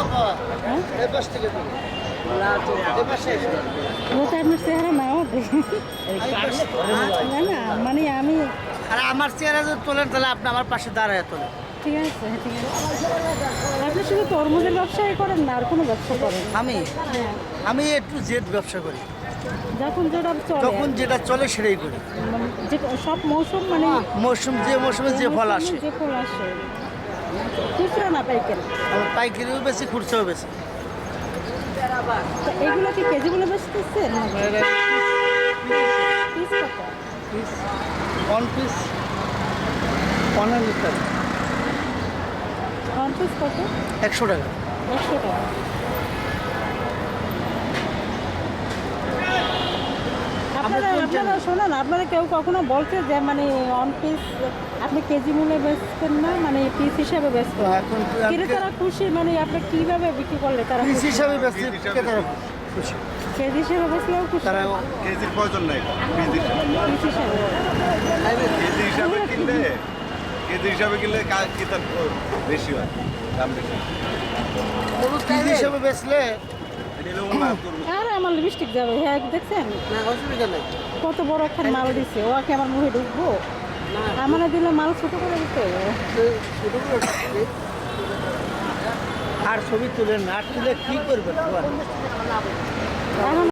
ও তো আপনার চেহারা নাও না না মানে আমি আর আমার চেহারা যদি তোলেন তাহলে আপনি আমার পাশে দাঁড়ায় তোলেন ঠিক আছে ঠিক আছে আপনি শুধু তরমুজের করেন না আর কোনো ব্যবসা করেন আমি আমি একটু জেদ ব্যবসা করি। যখন যেটা চলে যখন যেটা চলে সেটাই করি। সব মৌসুম মানে মৌসুম যে মৌসুমে যে ফল আসে। যে ফল আসে। খুচরা না পাইকারি পাইকারিও বেশি খুচরাও বেশি তো এগুলো কি কেজি বলে বেচতেছেন পিস কত ওয়ান পিস ওয়ান হান্ড্রেড টাকা ওয়ান পিস কত একশো টাকা একশো টাকা আপনারা আপনারা শোনেন আপনারা কেউ কখনো বলছে যে মানে ওয়ান পিস আপনি কেজি মূল্যে বেচতেন না মানে পিস হিসাবে বেচতেন এখন ক্রেতারা খুশি মানে আপনি কীভাবে বিক্রি করলে তারা পিস হিসাবে বেশি ক্রেতারা খুশি। কেজি হিসাবে বেচলেও খুশি। তারা কেজির প্রয়োজন নাই। কেজি পিস হিসাবে। কেজি হিসাবে কিনলে কেজি। হিসাবে কিনলে কা- কি তার বেশি হয় দাম বেশি হিসাবে বেচলে করব আর আমার লিপস্টিক যাবে হ্যাঁ দেখছেন? না কত বড় একটা মাল দিছে ও কি আমার মুখে ঢুকবো? আমার দিলে মাল ছোট করে দিতে আর ছবি তুলেন আর তুলে কি করবেন? এখন